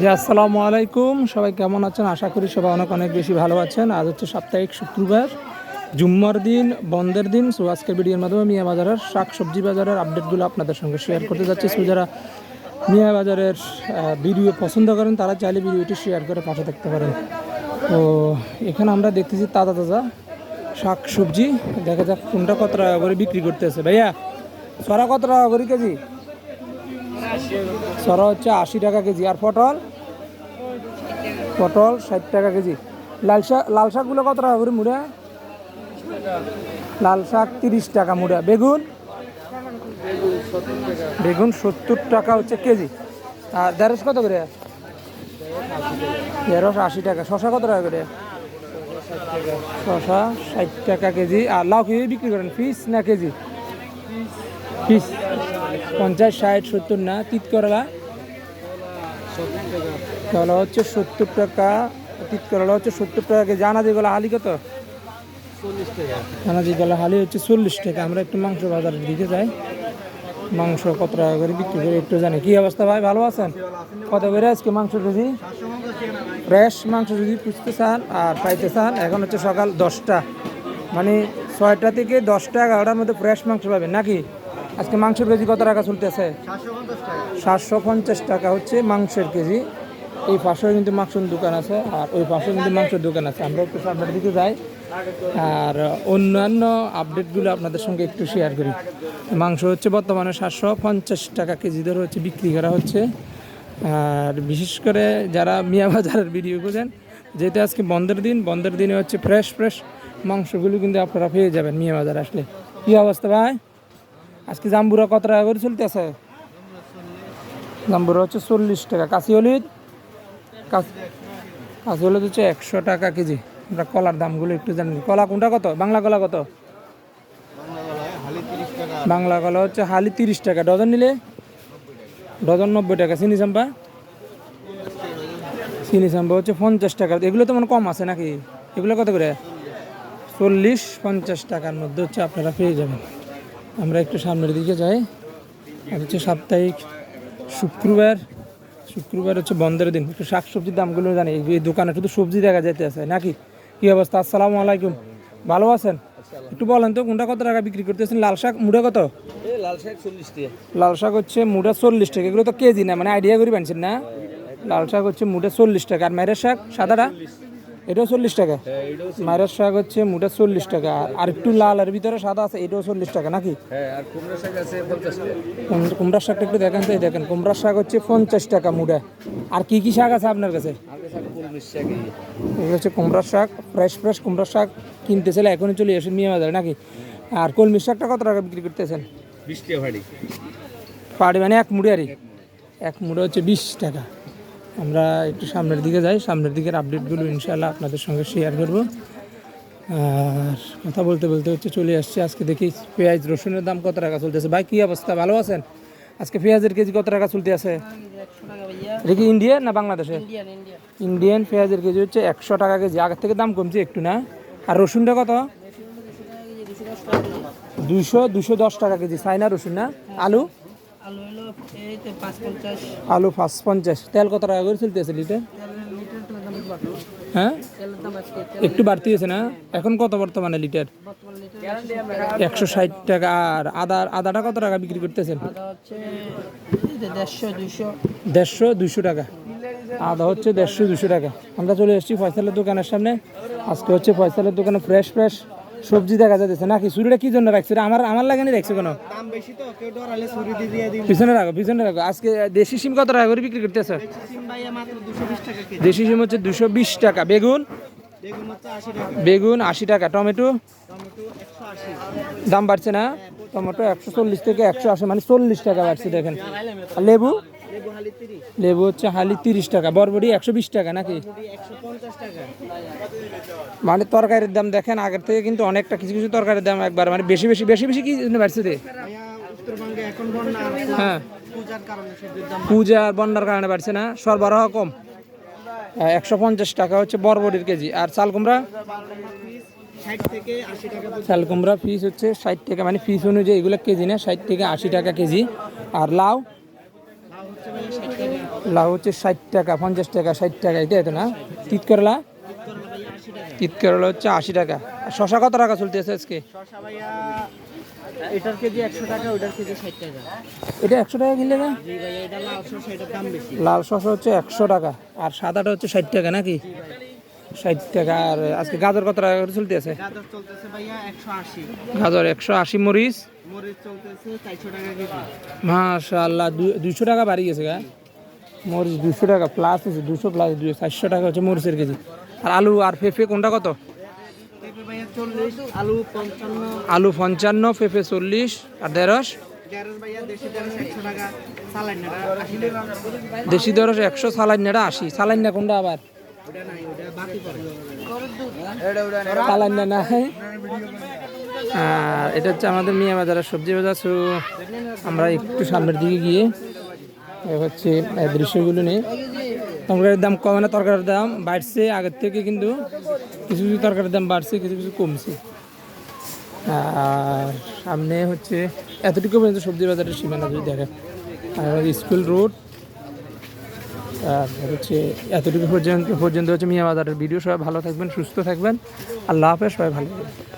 জি, আসসালামু আলাইকুম। সবাই কেমন আছেন? আশা করি সবাই অনেক অনেক বেশি ভালো আছেন। আজ হচ্ছে সাপ্তাহিক শুক্রবার, জুম্মার দিন, বন্ধের দিন। সো আজকের ভিডিওর মাধ্যমে মিয়া বাজারের শাক সবজি বাজারের আপডেটগুলো আপনাদের সঙ্গে শেয়ার করতে যাচ্ছি। সো যারা মিয়া বাজারের ভিডিও পছন্দ করেন, তারা চাইলে ভিডিওটি শেয়ার করে পাশে থাকতে পারেন। তো, এখানে আমরা দেখতেছি তাজা তাজা শাক সবজি দেখা যাক কোনটা কত টাকা করে বিক্রি করতেছে। ভাইয়া সরা কত টাকা করে কেজি? সরা হচ্ছে আশি টাকা কেজি। আর পটল? পটল ষাট টাকা কেজি। লাল শাক, লাল শাকগুলো কত টাকা করে মুড়া? লাল শাক তিরিশ টাকা মুড়া। বেগুন? বেগুন সত্তর টাকা হচ্ছে কেজি। আর দেড়শ কত করে? দেড়শ আশি টাকা। শশা কত টাকা করে? শশা ষাট টাকা কেজি। আর লাউ কেজি বিক্রি করেন? পিস না কেজি? পিস পঞ্চাশ, ষাট, সত্তর, না, তিত করলা। করলা হচ্ছে সত্তর টাকা, তিত করলা হচ্ছে সত্তর টাকা জানা যেগুলো হালি কত? জানা যেগুলো হালি হচ্ছে চল্লিশ টাকা। আমরা একটু মাংস বাজারের দিকে যাই। মাংস কত টাকা করে বিক্রি করে একটু জানি। কি অবস্থা ভাই, ভালো আছেন? কত করে আজকে মাংস কেজি? ফ্রেশ মাংস যদি খুঁজতে চান আর পাইতে চান, এখন হচ্ছে সকাল দশটা। মানে ছয়টা থেকে দশটা, এগারোটার মধ্যে ফ্রেশ মাংস পাবেন, নাকি? আজকে মাংসের কেজি কত টাকা চলতেছে? সাতশো পঞ্চাশ টাকা হচ্ছে মাংসের কেজি। এই পাশেও কিন্তু মাংসের দোকান আছে আর ওই পাশেও কিন্তু মাংসের দোকান আছে। আমরা একটু সামনের দিকে যাই আর অন্যান্য আপডেটগুলো আপনাদের সঙ্গে একটু শেয়ার করি। মাংস হচ্ছে বর্তমানে সাতশো পঞ্চাশ টাকা কেজি ধরে হচ্ছে বিক্রি করা হচ্ছে। আর বিশেষ করে যারা মিয়া বাজারের ভিডিও খুঁজেন, যেহেতু আজকে বন্ধের দিন, বন্ধের দিনে হচ্ছে ফ্রেশ ফ্রেশ মাংসগুলো কিন্তু আপনারা পেয়ে যাবেন মিয়া বাজার আসলে। কী অবস্থা ভাই? আজকে জাম্বুরা কত টাকা করে চলতেছে? জাম্বুরা হচ্ছে চল্লিশ টাকা। কাশি হলিদ? কাশি হলিদ হচ্ছে একশো টাকা কেজি। আমরা কলার দামগুলো একটু জানি। কলা কোনটা কত? বাংলা কলা কত? বাংলা কলা হচ্ছে হালি তিরিশ টাকা। ডজন নিলে? ডজন নব্বই টাকা। চিনি চাম্পা? চিনি চাম্পা হচ্ছে পঞ্চাশ টাকা। এগুলো তো মানে কম আছে নাকি? এগুলো কত করে? চল্লিশ, পঞ্চাশ টাকার মধ্যে হচ্ছে আপনারা পেয়ে যাবেন। আমরা একটু সামনের দিকে যাই। আর হচ্ছে সাপ্তাহিক শুক্রবার। শুক্রবার হচ্ছে বন্ধের দিন। একটু শাক সবজির দামগুলো জানি। এই- এই দোকানে শুধু সবজি দেখা যেতে আছে নাকি? কি অবস্থা? আসসালামু আলাইকুম। ভালো আছেন? একটু বলেন তো কোনটা কত টাকা বিক্রি করতেছেন? লাল শাক মুড়া কত? লাল শাক চল্লিশ টাকা। লাল শাক হচ্ছে মুড়া চল্লিশ টাকা। এগুলো তো কেজি না মানে আইডিয়া করে বানছেন না? লাল শাক হচ্ছে মুড়া চল্লিশ টাকা। আর মায়ের শাক সাদাটা? এটাও চল্লিশ টাকা। হ্যাঁ মায়ের শাক হচ্ছে মুড়া চল্লিশ টাকা। আর একটু লাল আর ভিতরে সাদা আছে এটাও চল্লিশ টাকা নাকি? হ্যাঁ আর কুমড়ার শাকটা একটু দেখেন তো দেখেন কুমড়ার শাক হচ্ছে পঞ্চাশ টাকা মুড়া। আর কি কি শাক আছে আপনার কাছে? আর এগুলো হচ্ছে কুমড়ার শাক ফ্রেশ ফ্রেশ কুমড়ার শাক কিনতে চাইলে এখনই চলে আসেন মিয়া বাজারে নাকি? আর কলমির শাকটা কত টাকা বিক্রি করতেছেন? বিশ টাকা পাড়ি মানে এক মুড়ে। আরই এক মুড়ে হচ্ছে বিশ টাকা। আমরা একটু সামনের দিকে যাই। সামনের দিকের আপডেটগুলো ইনশাল্লাহ আপনাদের সঙ্গে শেয়ার করব। আর কথা বলতে বলতে হচ্ছে চলে আসছে। আজকে দেখি পেঁয়াজ রসুনের দাম কত টাকা চলতেছে? ভাই কী অবস্থা? ভালো আছেন? আজকে পেঁয়াজের কেজি কত টাকা চলতে আছে? এটা কি ইন্ডিয়া না বাংলাদেশে ইন্ডিয়ান পেঁয়াজের কেজি হচ্ছে একশো টাকা কেজি। আগের থেকে দাম কমছে একটু না? আর রসুনটা কত? দুশো দুশো দশ টাকা কেজি। চাইনা রসুন না? আলু? আলু পাঁচ পঞ্চাশ তেল কত টাকা করে চলতেছে লিটার? হ্যাঁ? একটু বাড়তি হয়েছে না? এখন কত বর্তমানে লিটার? একশো ষাট টাকা। আর আদা আদাটা কত টাকা বিক্রি করতেছেন? দেড়শো দুশো টাকা। আদা হচ্ছে দেড়শো দুশো টাকা। আমরা চলে এসেছি ফয়সালের দোকানের সামনে। আজকে হচ্ছে ফয়সালের দোকানে ফ্রেশ ফ্রেশ সবজি দেখা যাচ্ছে নাকি চুরিটা কি জন্য রাখছে? আমার আমার লাগেনি রাখছে কোনো? পিছনে রাখো পিছনে রাখো। আজকে দেশি সিম কত টাকা করে বিক্রি করতেছে? দুশো সিম হচ্ছে দুশো বিশ টাকা। বেগুন? বেগুন আশি টাকা। টমেটো? দাম বাড়ছে না? টমেটো একশো চল্লিশ থেকে একশো আশি মানে চল্লিশ টাকা বাড়ছে দেখেন। লেবু? লেবু হচ্ছে হালি তিরিশ টাকা বরবটি একশো বিশ টাকা নাকি? মানে তরকারির দাম দেখেন আগের থেকে কিন্তু অনেকটা কিছু কিছু তরকারির দাম একবার মানে বেশি বেশি বেশি বেশি কি জন্য বাড়ছে রে হ্যাঁ। পূজা আর বন্যার কারণে বাড়ছে না সরবরাহ কম। একশো পঞ্চাশ টাকা হচ্ছে বরবটির কেজি। আর চাল কুমড়া? চাল কুমড়া পিস হচ্ছে ষাট টাকা মানে পিস অনুযায়ী এগুলো কেজি না ষাট থেকে আশি টাকা কেজি। আর লাউ? লাউ হচ্ছে ষাট টাকা পঞ্চাশ টাকা ষাট টাকা এটাই তো না? তিত করলা? তিত করলা হচ্ছে আশি টাকা। আর শশা কত টাকা চলতেছে আজকে? এটার কেজি একশো টাকা ওটার কেজি ষাট টাকা। এটা একশো টাকা কিনলে না? লাল শশা হচ্ছে একশো টাকা আর সাদাটা হচ্ছে ষাট টাকা নাকি? ষাট টাকা আর আজকে গাজর কত টাকা করে একশো আশি। গাজর একশো আশি মরিচ? মাশাল্লাহ দুইশো টাকা বাড়ি গেছে গা। মরিচ দুশো টাকা প্লাস হচ্ছে দুশো প্লাস দুশো চারশো টাকা হচ্ছে মরিচের কেজি। আর আলু আর পেঁপে কোনটা কত? আলু পঞ্চান্ন। পেঁপে চল্লিশ আর ভাইয়া দেশি গ্যারেজ একশো সালাইন আশি নেড়া আশি। সালাইন না কোনটা আবার? না আর এটা হচ্ছে আমাদের মিয়া বাজারের সবজি বাজার সো আমরা একটু সামনের দিকে গিয়ে হচ্ছে দৃশ্যগুলো নিয়ে তরকারির দাম কমে না তরকারির দাম বাড়ছে। আগের থেকে কিন্তু কিছু কিছু তরকারির দাম বাড়ছে কিছু কিছু কমছে। আর সামনে হচ্ছে এতটুকু পর্যন্ত সবজি বাজারের সীমানা যদি দেখেন আর স্কুল রোড হচ্ছে এতটুকু পর্যন্ত পর্যন্ত হচ্ছে মিয়া বাজারের ভিডিও। সবাই ভালো থাকবেন, সুস্থ থাকবেন। আল্লাহ হাফেজ, সবাই ভালো থাকবেন।